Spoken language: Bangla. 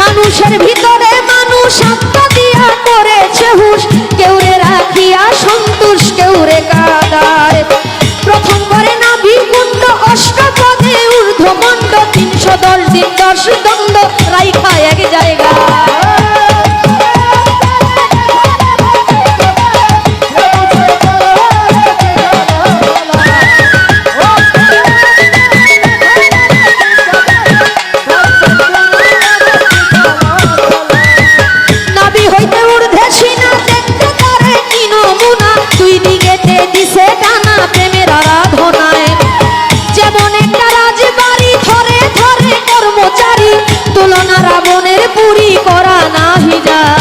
মানুষের ভিতরে মানুষ আত্মা দিয়া করেছে হুশ। কেউ রে রাখিয়া সন্তোষ কেউ রে কাদায়। প্রথম করে না বিকুণ্ড অষ্টপদে ঊর্ধ্বমণ্ড, তিনশো দশ দিন দশ দণ্ড রাইখা এক জায়গা চুরি করা না হিজা